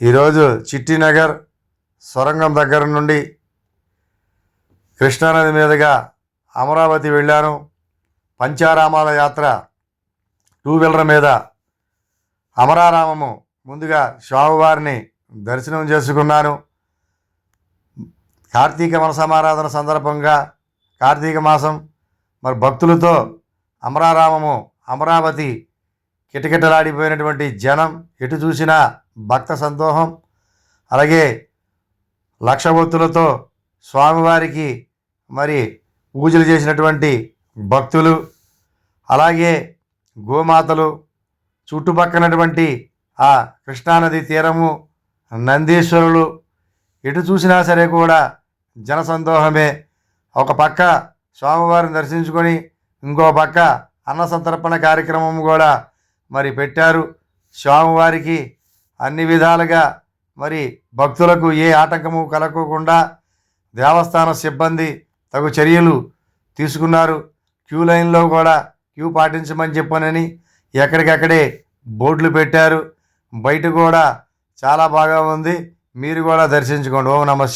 ఈరోజు చిట్టినగర్ సొరంగం దగ్గర నుండి కృష్ణానది మీదుగా అమరావతి వెళ్ళాను. పంచారామాల యాత్ర టూ వీలర్ మీద అమరారామము ముందుగా స్వామివారిని దర్శనం చేసుకున్నాను. కార్తీక మనసమారాధన సందర్భంగా కార్తీక మాసం మరి భక్తులతో అమరారామము అమరావతి కిటకిటలాడిపోయినటువంటి జనం ఎటు చూసినా భక్త సందోహం అలాగే లక్షభక్తులతో స్వామివారికి మరి పూజలు చేసినటువంటి భక్తులు అలాగే గోమాతలు చుట్టుపక్కనటువంటి ఆ కృష్ణానది తీరము నందీశ్వరులు ఎటు చూసినా సరే కూడా జనసందోహమే ఒక పక్క స్వామివారిని దర్శించుకొని ఇంకో పక్క అన్న సంతర్పణ కార్యక్రమం కూడా మరి పెట్టారు. స్వామివారికి అన్ని విధాలుగా మరి భక్తులకు ఏ ఆటంకము కలగకుండా దేవస్థాన సిబ్బంది తగు చర్యలు తీసుకున్నారు. క్యూ లైన్లో కూడా క్యూ పాటించమని చెప్పనని ఎక్కడికక్కడే బోర్డులు పెట్టారు. బయట కూడా చాలా బాగా ఉంది. మీరు కూడా దర్శించుకోండి. ఓం నమ